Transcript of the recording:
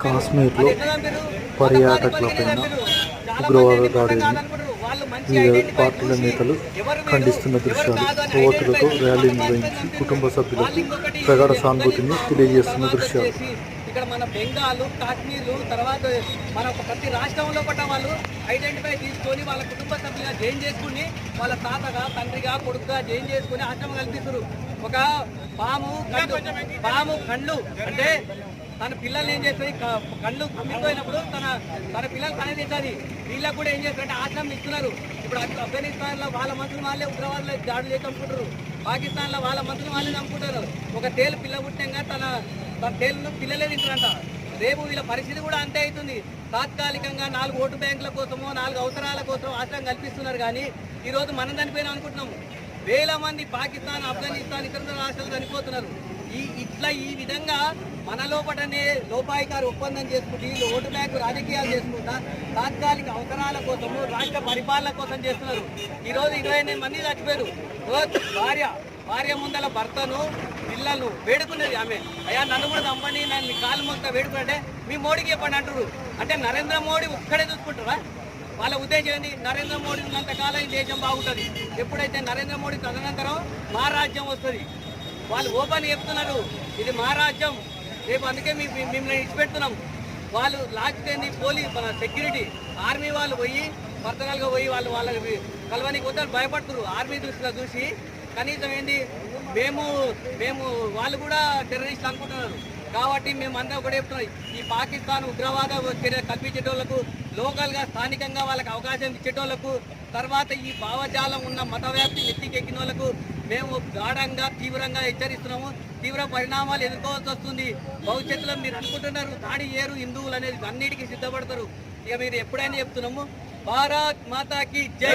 కాశ్మీర్లో పర్యాటకులపైన ఉగ్రవాద దాడిని వివిధ పార్టీల నేతలు ఖండిస్తున్న దృశ్యాలు యువతులతో ర్యాలీ నిర్వహించి కుటుంబ సభ్యులకు ప్రగాఢ సానుభూతిని తెలియజేస్తున్న దృశ్యాలు. ఇక్కడ మన బెంగాల్ కాశ్మీర్ తర్వాత మన ఒక ప్రతి రాష్ట్రంలో పట్ల వాళ్ళు ఐడెంటిఫై తీసుకొని వాళ్ళ కుటుంబ సభ్యులుగా జాయిన్ చేసుకుని వాళ్ళ తాతగా తండ్రిగా కొడుకుగా జాయిన్ చేసుకుని ఆశ్రమం కల్పిస్తారు ఒక పాము పాము కళ్ళు అంటే తన పిల్లల్ని ఏం చేస్తుంది? కళ్ళు కుమ్మిపోయినప్పుడు తన తన పిల్లలు అనేది తింటుంది. వీళ్ళకు కూడా ఏం చేస్తారంటే ఆశ్రమం ఇస్తున్నారు. ఇప్పుడు ఆఫ్ఘనిస్తాన్లో వాళ్ళ మంత్రులు వాళ్ళే ఉగ్రవాదులు దాడులు చేసి చంపుకుంటారు. పాకిస్తాన్లో వాళ్ళ మంత్రులు వాళ్ళే నమ్ముకుంటారు ఒక తేలు పిల్ల పుట్టంగా తన తన తేలును పిల్లలే తింటారంట. రేపు వీళ్ళ పరిస్థితి కూడా అంతే అవుతుంది. తాత్కాలికంగా నాలుగు ఓటు బ్యాంకుల కోసమో నాలుగు అవసరాల కోసం ఆశ్రయం కల్పిస్తున్నారు కానీ ఈరోజు మనం చనిపోయినా అనుకుంటున్నాము. వేల మంది పాకిస్తాన్ ఆఫ్ఘనిస్తాన్ ఇతర రాష్ట్రాలు చనిపోతున్నారు. ఈ ఇట్లా ఈ విధంగా మన లోపటనే లోపాయికారు ఒప్పందం చేసుకుంటూ వీళ్ళు ఓటు బ్యాంకు రాజకీయాలు చేసుకుంటా తాత్కాలిక అవసరాల కోసము రాష్ట్ర పరిపాలన కోసం చేస్తున్నారు. ఈరోజు ఇరవై ఎనిమిది మంది చచ్చిపోయారు. భార్య భార్య ముందల భర్తను పిల్లలను వేడుకున్నది ఆమె. అయ్యా నన్ను కూడా చంపండి నన్ను మీ కాలు మొత్తం వేడుకుంటే మీ మోడీకి చెప్పండి అంటారు అంటే నరేంద్ర మోడీ ఒక్కడే చూసుకుంటారా? వాళ్ళ ఉద్దేశం ఏంటి నరేంద్ర మోడీ ఉన్నంత కాలం ఈ దేశం బాగుంటుంది. ఎప్పుడైతే నరేంద్ర మోడీ తదనంతరం మా రాజ్యం వస్తుంది. వాళ్ళు ఓపెన్ చెప్తున్నారు ఇది మా రాజ్యం. రేపు అందుకే మీ మిమ్మల్ని ఇచ్చిపెడుతున్నాం వాళ్ళు లాక్టేంది పోలీస్ మన సెక్యూరిటీ ఆర్మీ వాళ్ళు పోయి పర్సనల్గా పోయి వాళ్ళు వాళ్ళకి కలవనికి వద్దని భయపడుతున్నారు. ఆర్మీ దృష్టిలో చూసి కనీసం ఏంటి మేము మేము వాళ్ళు కూడా టెర్రరిస్ట్ అనుకుంటున్నారు. కాబట్టి మేము అందరం కూడా చెప్తున్నాం ఈ పాకిస్తాన్ ఉగ్రవాద చర్య కల్పించేటోళ్ళకు లోకల్గా స్థానికంగా వాళ్ళకి అవకాశం ఇచ్చేటోళ్ళకు తర్వాత ఈ భావజాలం ఉన్న మత వ్యాప్తి ఎత్తికెక్కిన వాళ్ళకు మేము గాఢంగా తీవ్రంగా హెచ్చరిస్తున్నాము. తీవ్ర పరిణామాలు ఎదుర్కోవాల్సి వస్తుంది. భవిష్యత్తులో మీరు అనుకుంటున్నారు తాడి ఏరు హిందువులు అనేది అన్నిటికీ సిద్ధపడతారు. ఇక మీరు ఎప్పుడైనా చెప్తున్నాము భారత్ మాతాకి జై!